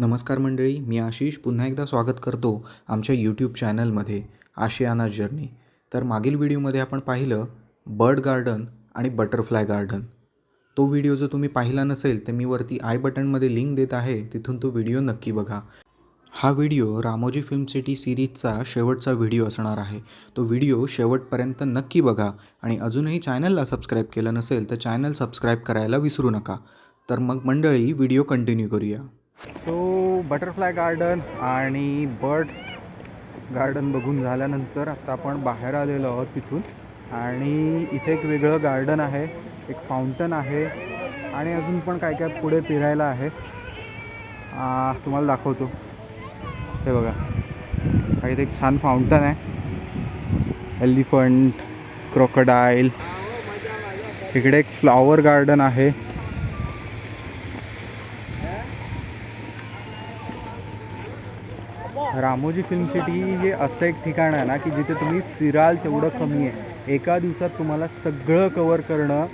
नमस्कार मंडळी मी आशिष पुन्हा एकदा स्वागत करतो आमच्या यूट्यूब चॅनलमध्ये आशियाना जर्नी तर मागील व्हिडिओमध्ये आपण पाहिलं बर्ड गार्डन आणि बटरफ्लाय गार्डन तो व्हिडिओ जो तुम्ही पाहिला नसेल तर मी वरती आय बटनमध्ये लिंक देत आहे तिथून तो व्हिडिओ नक्की बघा. हा व्हिडिओ रामोजी फिल्म सिटी सिरीजचा शेवटचा व्हिडिओ असणार आहे. तो व्हिडिओ शेवटपर्यंत नक्की बघा आणि अजूनही चॅनलला सबस्क्राईब केलं नसेल तर चॅनल सबस्क्राईब करायला विसरू नका. तर मग मंडळी व्हिडिओ कंटिन्यू करूया. सो बटरफ्लाय गार्डन आणि बर्ड गार्डन बघून झाल्यानंतर आता आपण बाहेर आलेलो आहोत तिथून. आणि इथे एक वेगळं गार्डन आहे एक फाउंटन आहे आणि अजून पण काय काय पुढे फिरायला आहे. तुम्हाला दाखवतो. हे बघा. काही इथे एक छान फाउंटन आहे. एलिफंट क्रोकोडाईल इकडे एक फ्लॉवर गार्डन आहे. रामोजी फिल्म सिटी हे असं एक ठिकाण आहे ना की जिथे तुम्ही फिराल तेवढं कमी आहे. एका दिवसात तुम्हाला सगळं कवर करणं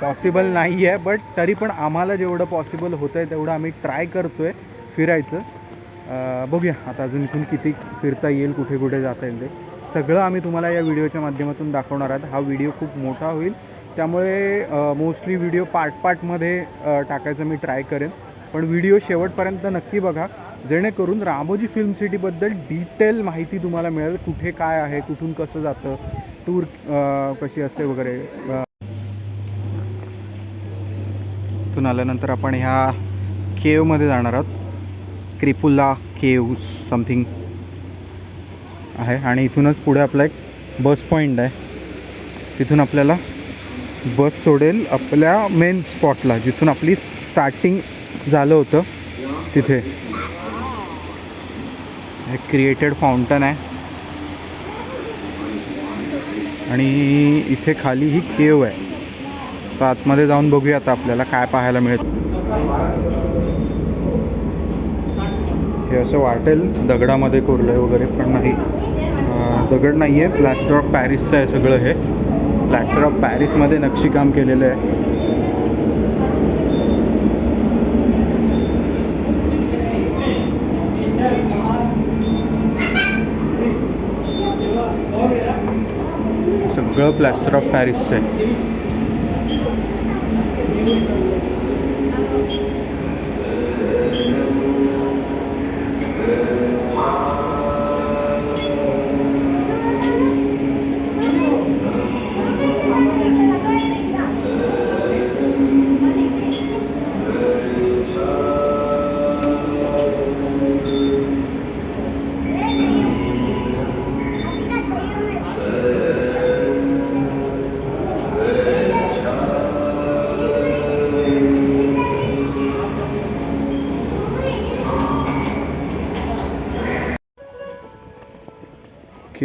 पॉसिबल नाही आहे बट तरी पण आम्हाला जेवढं पॉसिबल होतं आहे तेवढं आम्ही ट्राय करतो आहे फिरायचं बघूया आता अजून इथून किती फिरता येईल कुठे कुठे जाता येईल ते. सगळं आम्ही तुम्हाला या व्हिडिओच्या माध्यमातून दाखवणार आहोत. हा व्हिडिओ खूप मोठा होईल. त्यामुळे मोस्टली व्हिडिओ पार्ट पार्टमध्ये टाकायचं मी ट्राय करेन. पण व्हिडिओ शेवटपर्यंत नक्की बघा. जेणेकरून रामोजी फिल्म सिटीबद्दल डिटेल माहिती तुम्हाला मिळेल कुठे काय आहे कुठून कसं जातं टूर कशी असते वगैरे. तिथून इथून आल्यानंतर आपण ह्या केवमध्ये जाणार आहोत. क्रिपुला केव समथिंग आहे. आणि इथूनच पुढे आपला एक बस पॉईंट आहे. तिथून आपल्याला बस सोडेल आपल्या मेन स्पॉटला जिथून आपली स्टार्टिंग झालं होतं तिथे. हे क्रिएटेड फाउंटन आहे. आणि इथे खाली ही केव आहे. तर आतमध्ये जाऊन बघूया आता आपल्याला काय पाहायला मिळतं हे असं वाटेल. दगडामध्ये कोरलं आहे वगैरे पण नाही. दगड नाही आहे प्लॅस्टर ऑफ पॅरिसचं आहे सगळं हे. प्लॅस्टर ऑफ पॅरिसमध्ये नक्षीकाम केलेलं आहे. सगळं प्लॅस्टर ऑफ पॅरिसचं आहे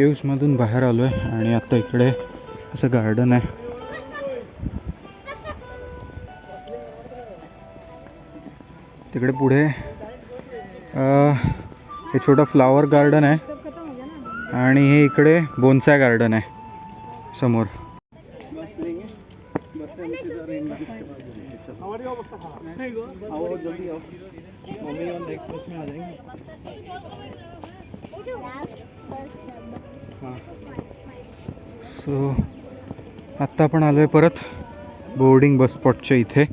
केव्समधून बाहेर आलो आहे आणि आता इकडे असं गार्डन आहे. तिकडे पुढे हे छोटं फ्लावर गार्डन आहे आणि हे इकडे बोनसाय गार्डन आहे समोर. सो आत्ता आपण आलो आहे परत बोर्डिंग बस स्पॉटच्या इथे.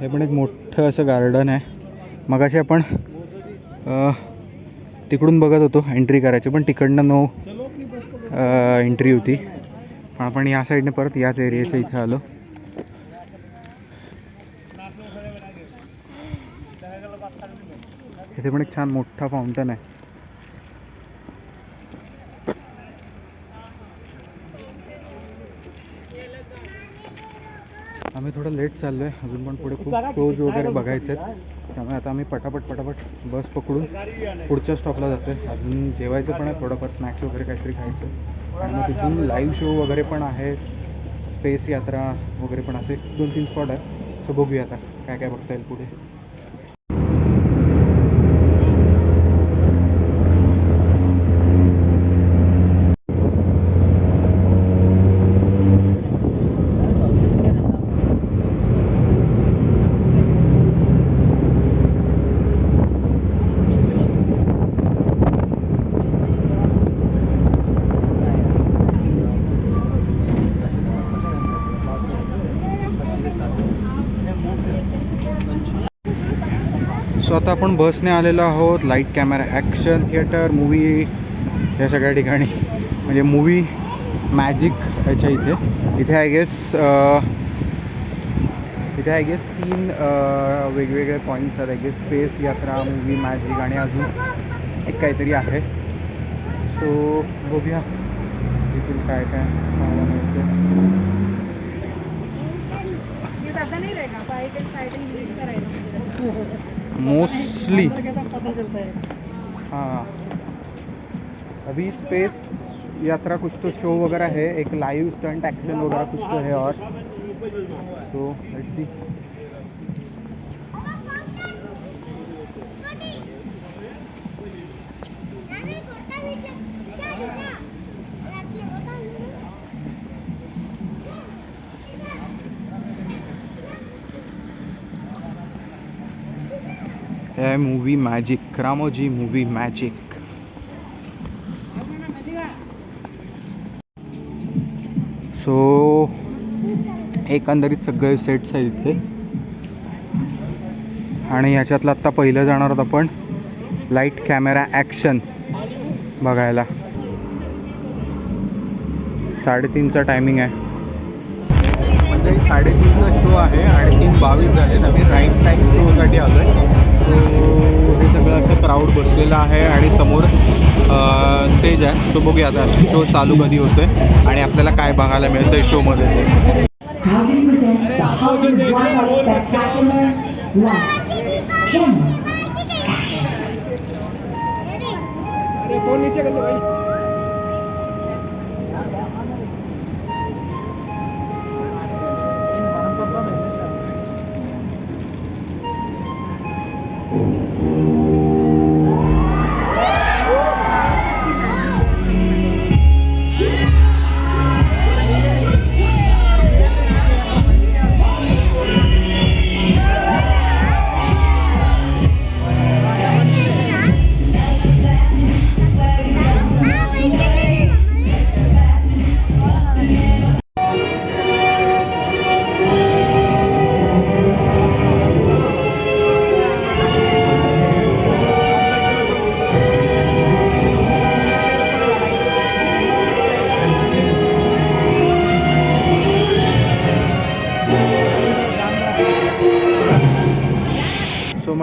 हे पण एक मोठं असं गार्डन आहे. मगाशी आपण तिकडून बघत होतो एंट्री करायची पण तिकडनं नो एंट्री होती. पण आपण या साईडने परत याच एरियाच्या इथे आलो. इथे पण एक छान मोठा फाउंटन आहे. आम्ही थोडं लेट चाललो आहे अजून पण पुढे खूप शोज वगैरे बघायचे आहेत त्यामुळे आता आम्ही पटापट पटापट बस पकडून पुढच्या स्टॉपला जातो आहे अजून जेवायचं पण आहे थोडंफार स्नॅक्स वगैरे काहीतरी खायचं. आणि मग तिथून लाईव्ह शो वगैरे पण आहे. स्पेस यात्रा वगैरे पण असे दोन तीन स्पॉट आहे तर बघूया आता काय काय बघता येईल पुढे. सो आता आपण बसने आलेलो आहोत. Light camera action theatre movie या सगळ्या ठिकाणी. म्हणजे मूवी मॅजिक याच्या इथे. इथे आय गेस इथे आय गेस तीन वेगवेगळे पॉईंट्स आहेत. I guess space Yatra movie magic आणि अजून एक काहीतरी आहे. सो बघूया. इथून काय काय पाहायला मिळते मोस्टली है हाँ। अभी स्पेस यात्रा कुछ तो शो वगैरह है, एक लाइव स्टंट एक्शन वगैरह कुछ तो है और तो लेट्स सी है movie magic Ramoji movie magic so एकंदरीत सगळे सेट्स आहेत इथे. आणि ह्याच्यातलं आत्ता पहिलं जाणार आहोत आपण लाइट कॅमेरा ॲक्शन बघायला. साडेतीनचा टायमिंग आहे. म्हणजे साडेतीनचा शो आहे आणि तीन बावीस झाले आम्ही राईट टाईम शोसाठी आलो आहे सगळं असं क्राऊड बसलेलं आहे आणि समोर स्टेज आहे. तो बघूया आता. शो चालू कधी होतोय आणि आपल्याला काय बघायला मिळतंय शोमध्ये ते फोन नीचे कर लो भाई.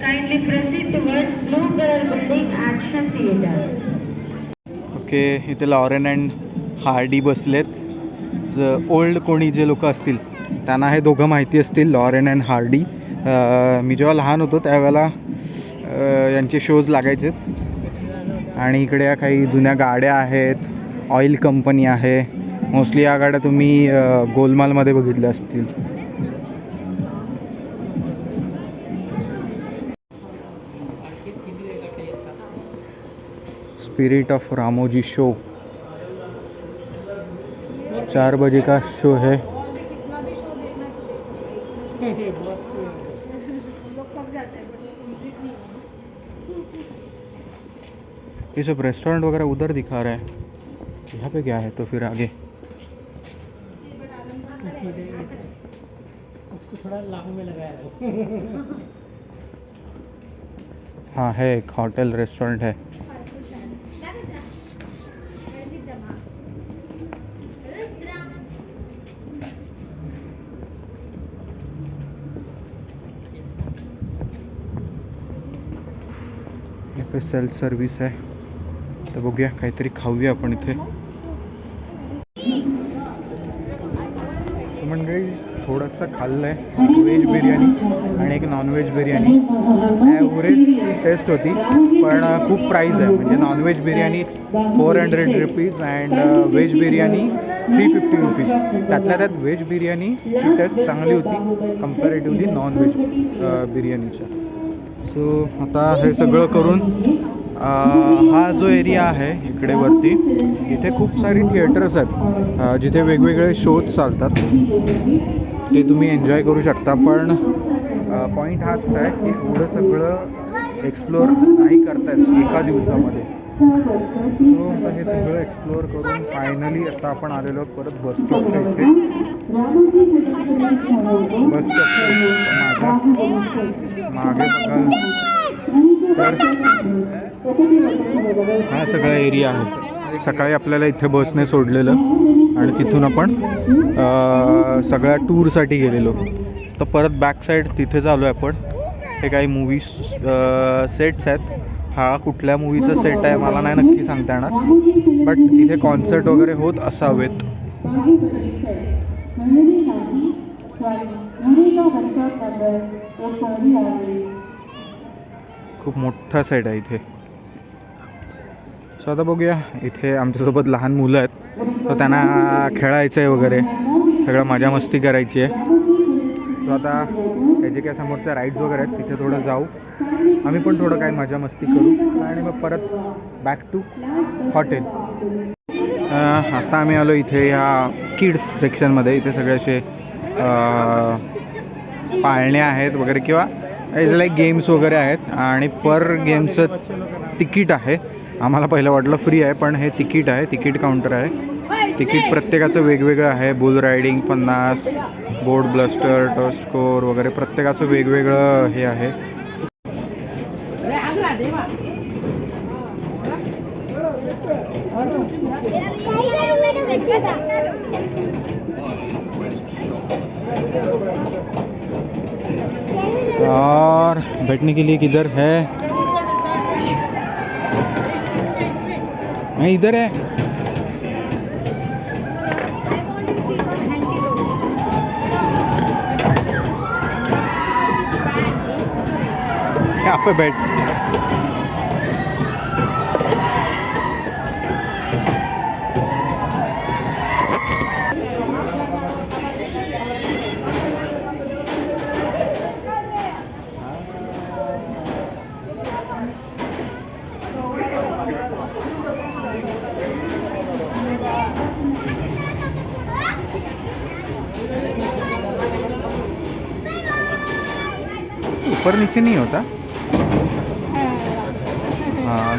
kindly proceed towards blue color building action theater. Okay इथे लॉरेन अँड हार्डी बसलेत. ज ओल्ड कोणी जे लोक असतील त्यांना हे दोघं माहिती असतील लॉरेन अँड हार्डी मी जेव्हा लहान होतो त्यावेळेला यांचे शोज लागायचे. आणि इकडे या काही जुन्या गाड्या आहेत ऑइल कंपनी आहे. मोस्टली या गाड्या तुम्ही गोलमालमध्ये बघितल्या असतील. स्पिरिट ऑफ़ रामोजी शो चार बजे का शो है। ये सब रेस्टोरेंट वगैरह उधर दिखा रहा है। यहाँ पे क्या है? तो फिर आगे। उसको थोड़ा में लगाया हाँ है एक होटल रेस्टोरेंट है। पे सेल्फ सर्विस आहे. तर बघूया काहीतरी खाऊया आपण इथे. सो मंडळी थोडंसं खाल्लं आहे व्हेज बिर्याणी आणि एक नॉनव्हेज बिर्याणी. ॲव्हरेज टेस्ट होती पण खूप प्राईज आहे. म्हणजे non veg biryani four hundred rupees and veg biryani three fifty rupees त्यातल्या त्यात व्हेज बिर्याणीची टेस्ट चांगली होती कम्पॅरेटिव्हली नॉन व्हेज बिर्याणीच्या. सो आता हे सगळं करून हा जो एरिया आहे इकडे वरती इथे खूप सारी थिएटर्स आहेत जिथे वेगवेगळे शोज चालतात. ते तुम्ही एन्जॉय करू शकता पण पॉईंट हाच आहे की एवढं सगळं एक्सप्लोअर नाही करतायत एका दिवसामध्ये. सो आता हे सगळं एक्सप्लोअर करून फायनली आता आपण आलेलो परत बस स्टॉपच्या इथे. बस स्टॉप माझा मागे. बघाल तर हा सगळा एरिया आहे. सकाळी आपल्याला इथे बसने सोडलेलं. आणि तिथून आपण सगळ्या टूरसाठी गेलेलो. तर परत बॅक साईड तिथे चालू आहे आपण. हे काही मूवी सेट्स आहेत. हा कुठल्या मूवीचा सेट आहे मला नाही नक्की सांगता येणार. बट इथे कॉन्सर्ट वगैरे होत असावेत. खूप मोठा सेट आहे इथे. सो आता बघूया इथे आमच्यासोबत लहान मुलं आहेत. तर त्यांना खेळायचं आहे वगैरे. सगळं मजा मस्ती करायची आहे. सो आता हे जे काय समोरच्या राईड्स वगैरे आहेत तिथे थोडं जाऊ. आम्ही पण थोडं काय मजा मस्ती करू. आणि मग परत बॅक टू हॉटेल आता आम्ही आलो इथे ह्या किड्स सेक्शनमध्ये इथे सगळे असे पाळण्या आहेत वगैरे किंवा इज लाईक गेम्स वगैरे आहेत. आणि पर गेमचं तिकीट आहे. आम्हाला पहिलं वाटलं फ्री आहे पण हे तिकीट आहे. तिकीट काउंटर आहे. तिकीट प्रत्येकाचं वेगवेगळं आहे. बुल रायडिंग पन्नास बोर्ड ब्लस्टर टस्ट स्कोर वगैरे प्रत्येकाचं वेगवेगळं हे आहे. और बैठने के लिए किधर है? मैं इधर है। यहाँ पे बैठ। ऊपर नीचे नहीं होता?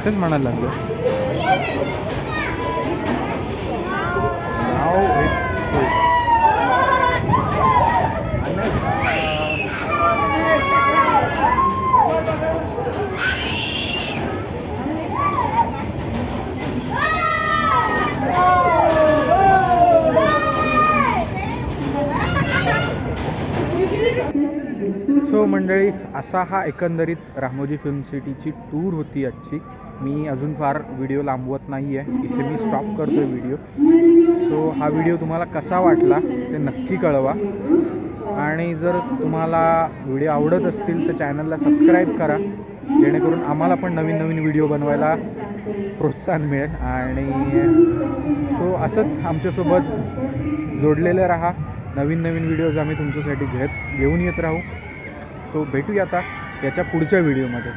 ಎಕ್ಸ್ಚೇಂಜ್ ಮಾಡಲ್ಲ असा हा एकंदरीत रामोजी फिल्म सिटीची टूर होती आजची. मी अजून फार व्हिडिओ लांबवत नाही आहे इथे मी स्टॉप करतो आहे व्हिडिओ सो हा व्हिडिओ तुम्हाला कसा वाटला ते नक्की कळवा. आणि जर तुम्हाला व्हिडिओ आवडत असतील तर चॅनलला सबस्क्राईब करा. जेणेकरून आम्हाला पण नवीन नवीन व्हिडिओ बनवायला प्रोत्साहन मिळेल. आणि सो असंच आमच्यासोबत जोडलेले राहा. नवीन नवीन व्हिडिओज आम्ही तुमच्यासाठी घेत घेऊन येत राहू. सो भेटूया आता याच्या पुढच्या व्हिडिओमध्ये.